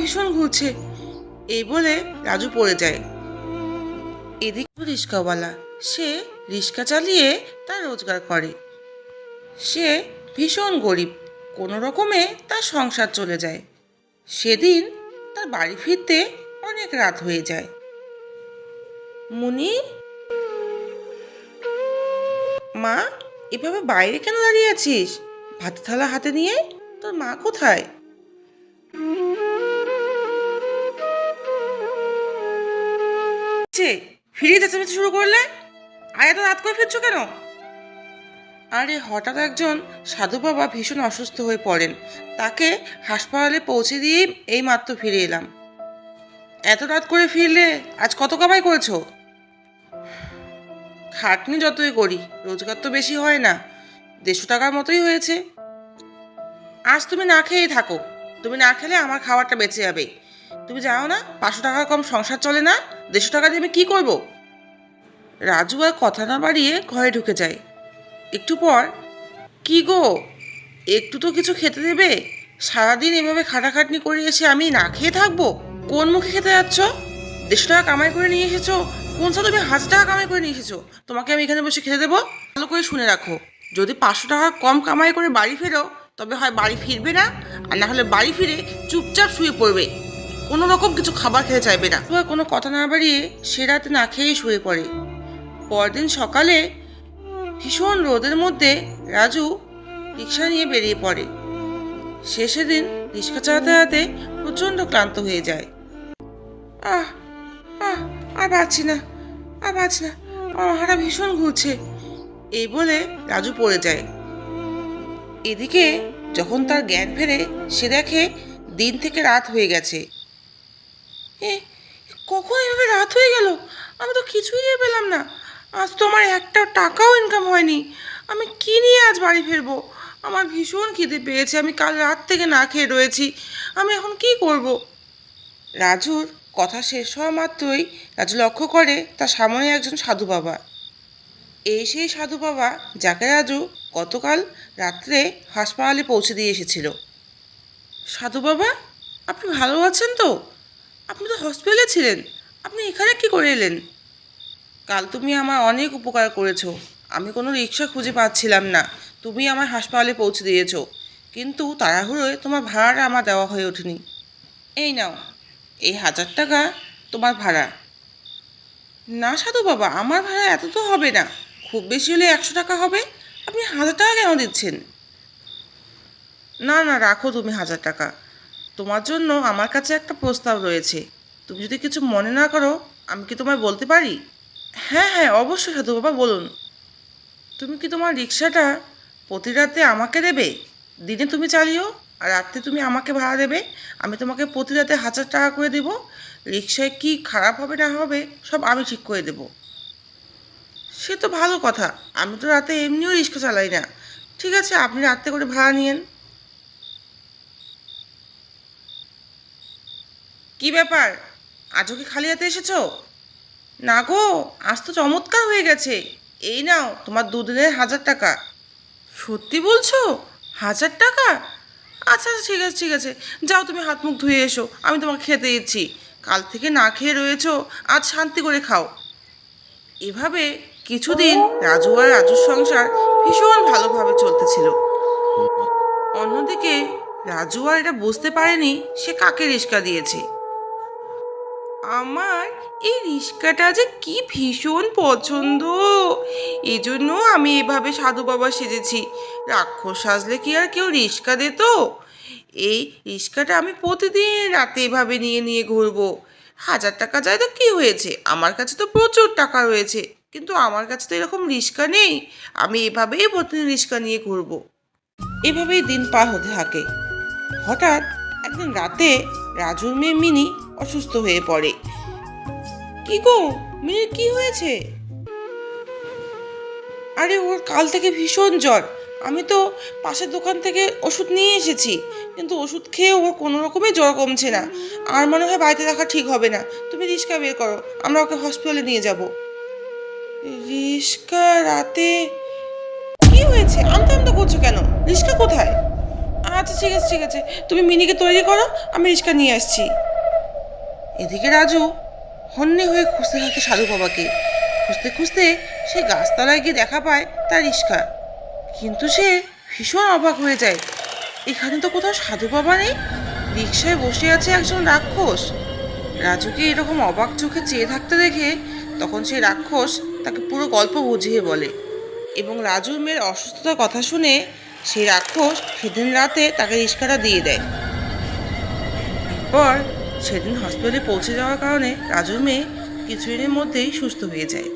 ভীষণ ঘুরছে। এই বলে রাজু পড়ে যায়। এদিকে রিক্সাওয়ালা সে রিক্সা চালিয়ে তার রোজগার করে। সে ভীষণ গরিব। কোনো রকমে তার সংসার চলে যায়। সেদিন তার বাড়ি ফিরতে অনেক রাত হয়ে যায়। মুনি? মা, এভাবে বাইরে কেন দাঁড়িয়ে আছিস? ভাত থালা হাতে নিয়ে তোর মা কোথায়? যে ফিরে চেঁচামেচি শুরু করলে? আর এত রাত করে ফিরছো কেন? আরে, হঠাৎ একজন সাধু বাবা ভীষণ অসুস্থ হয়ে পড়েন। তাকে হাসপাতালে পৌঁছে দিয়ে এই মাত্র ফিরে এলাম। এত রাত করে ফিরলে আজ কত কামাই করেছ? খাটনি যতই করি, রোজগার তো বেশি হয় না। দেড়শো টাকার মতোই হয়েছে। আজ তুমি না খেয়েই থাকো। তুমি না খেলে আমার খাবারটা বেঁচে যাবে। তুমি জানো না, পাঁচশো টাকা কম সংসার চলে না? দেড়শো টাকা দিয়ে আমি কী করব? রাজু আর কথা না বাড়িয়ে ঘরে ঢুকে যায়। একটু পর, কি গো? একটু তো কিছু খেতে দেবে? সারাদিন এভাবে খাটাখাটনি করে এসে আমি না খেয়ে থাকব? কোন মুখে খেতে যাচ্ছ? দেড়শো টাকা কামাই করে নিয়ে এসেছ? কোন সা তুমি হাজার টাকা কামাই করে নিয়ে এসেছ? তোমাকে আমি এখানে বসে খেতে দেবো? ভালো করে শুনে রাখো। যদি পাঁচশো টাকা কম কামাই করে বাড়ি ফেরো, তবে হয় বাড়ি ফিরবে না, আর না হলে বাড়ি ফিরে চুপচাপ শুয়ে পড়বে। কোনো রকম কিছু খাবার খেতে চাইবে না। তো কোনো কথা না বাড়িয়ে সে রাতে না খেয়েই শুয়ে পড়ে। পরদিন সকালে ভীষণ রোদের মধ্যে রাজু রিক্সা নিয়ে বেরিয়ে পড়ে। সে সেদিন রিক্সা চালাতে চালাতে প্রচণ্ড ক্লান্ত হয়ে যায়। আহ আহ, আর পারছি না, আর পারছি না। আমার ভীষণ ঘুরছে। এই বলে রাজু পড়ে যায়। এদিকে যখন তার জ্ঞান ফেরে, সে দেখে দিন থেকে রাত হয়ে গেছে। এ, কখন এভাবে রাত হয়ে গেল? আমি তো কিছুই পেলাম না। আজ তো আমার একটা টাকাও ইনকাম হয়নি। আমি কি নিয়ে আজ বাড়ি ফিরবো? আমার ভীষণ খিদে পেয়েছে। আমি কাল রাত থেকে না খেয়ে রয়েছি। আমি এখন কি করব? রাজুর কথা শেষ হওয়া মাত্রই রাজু লক্ষ্য করে তার সামনে একজন সাধু বাবা। এই সেই সাধু বাবা যাকে রাজু গতকাল রাত্রে হাসপাতালে পৌঁছে দিয়ে এসেছিল। সাধু বাবা, আপনি ভালো আছেন তো? আপনি তো হসপিটালে ছিলেন। আপনি এখানে কি করে এলেন? কাল তুমি আমার অনেক উপকার করেছ। আমি কোনো রিক্সা খুঁজে পাচ্ছিলাম না। তুমি আমার হাসপাতালে পৌঁছে দিয়েছ। কিন্তু তাড়াহুড়োয় তোমার ভাড়াটা আমার দেওয়া হয়ে ওঠেনি। এই নাও, এই হাজার টাকা তোমার ভাড়া। না সাধু বাবা, আমার ভাড়া এত তো হবে না। খুব বেশি হলে একশো টাকা হবে। আপনি হাজার টাকা কেন দিচ্ছেন? না না, রাখো তুমি হাজার টাকা। তোমার জন্য আমার কাছে একটা প্রস্তাব রয়েছে। তুমি যদি কিছু মনে না করো, আমি কি তোমায় বলতে পারি? হ্যাঁ হ্যাঁ অবশ্যই সাধু বাবা, বলুন। তুমি কি তোমার রিক্সাটা প্রতি রাতে আমাকে দেবে? দিনে তুমি চালিও, আর রাত্রে তুমি আমাকে ভাড়া দেবে। আমি তোমাকে প্রতি রাতে হাজার টাকা করে দেব। রিক্সায় কি খারাপ হবে, না হবে, সব আমি ঠিক করে দেব। সে তো ভালো কথা। আমি তো রাতে এমনিও রিক্সা চালাই না। ঠিক আছে, আপনি রাত্রে করে ভাড়া নিয়েন। কি ব্যাপার? আজও কি খালি হাতে এসেছ? না গো, আজ তো চমৎকার হয়ে গেছে। এই নাও, তোমার দুদিনের হাজার টাকা। সত্যি বলছো? হাজার টাকা? আচ্ছা আচ্ছা ঠিক আছে ঠিক আছে। যাও, তুমি হাত মুখ ধুয়ে এসো। আমি তোমাকে খেতে দিচ্ছি। কাল থেকে না খেয়ে রয়েছো, আজ শান্তি করে খাও। এভাবে কিছুদিন রাজু আর রাজুর সংসার ভীষণ ভালোভাবে চলতেছিল। অন্যদিকে রাজু আর এটা বুঝতে পারেনি সে কাকে রিস্কা দিয়েছে। আমার এই রিস্কাটা যে কি ভীষণ পছন্দ। এই জন্য আমি এভাবে সাধু বাবা সেজেছি। রাক্ষস সাজলে কি আর কেউ রিস্কা দিত? এই রিস্কাটা আমি প্রতিদিন রাতে এভাবে নিয়ে নিয়ে ঘুরবো। হাজার টাকা যায় তো কি হয়েছে? আমার কাছে তো প্রচুর টাকা রয়েছে। কিন্তু আমার কাছে তো এরকম রিস্কা নেই। আমি এভাবেই প্রতিদিন রিস্কা নিয়ে ঘুরবো। এভাবেই দিন পার হতে থাকে। হঠাৎ একদিন রাতে রাজুর মেয়ে মিনি অসুস্থ হয়ে পড়ে। কি গো মিনির কি হয়েছে? আরে ওর কাল থেকে ভীষণ জ্বর। আমি তো পাশের দোকান থেকে ওষুধ নিয়ে এসেছি, কিন্তু ওষুধ খেয়ে ওর কোনো রকমই জ্বর কমছে না। আর মনে হয় বাড়িতে রাখা ঠিক হবে না। তুমি রিস্কা বের করো, আমরা ওকে হসপিটালে নিয়ে যাব। রিস্কা রাতে কি হয়েছে? আমতা আমতা করছ কেন? রিস্কা কোথায়? আচ্ছা ঠিক আছে ঠিক আছে। তুমি মিনিকে তৈরি করো, আমি রিক্সা নিয়ে আসছি। এদিকে রাজু হন্যে হয়ে খুঁজতে থাকে সাধু বাবাকে। খুঁজতে খুঁজতে সে গাছতলায় গিয়ে দেখা পায় তার রিক্সা কিন্তু সে ভীষণ অবাক হয়ে যায়। এখানে তো কোথাও সাধু বাবা নেই। রিক্সায় বসে আছে একজন রাক্ষস। রাজুকে এরকম অবাক চোখে চেয়ে থাকতে দেখে তখন সেই রাক্ষস তাকে পুরো গল্প বুঝিয়ে বলে। এবং রাজুর মেয়ের অসুস্থতার কথা শুনে সেই রাক্ষস সেদিন রাতে তাকে রিক্সাটা দিয়ে দেয়। এরপর সেদিন হসপিটালে পৌঁছে যাওয়ার কারণে রাজুর মেয়ে কিছুদিনের মধ্যেই সুস্থ হয়ে যায়।